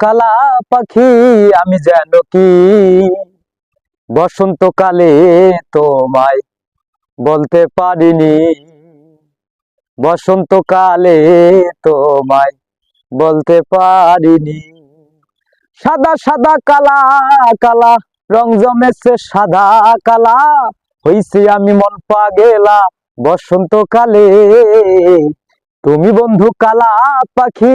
কালা পাখি, আমি যেন কি? বসন্তকালে তোমায় বলতে পারিনি। বসন্তকালে তোমায় বলতে পারিনি। সাদা সাদা, কালা কালা, রং জমেছে সাদা, কালা, হইছি আমি মন পা পাগেলা বসন্তকালে তুমি বন্ধু কালা পাখি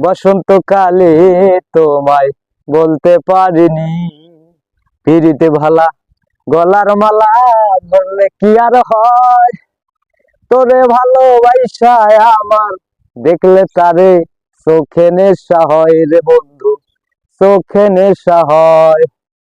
বসন্তকালে তোমায় বলতে পারিনি। ফিরিতে ভালা গলার মালা বললে কি আর হয়? তোরে ভালোবাসায় আমার দেখলে তারে চোখে নেশা হয় রে বন্ধু, চোখে নেশা হয়।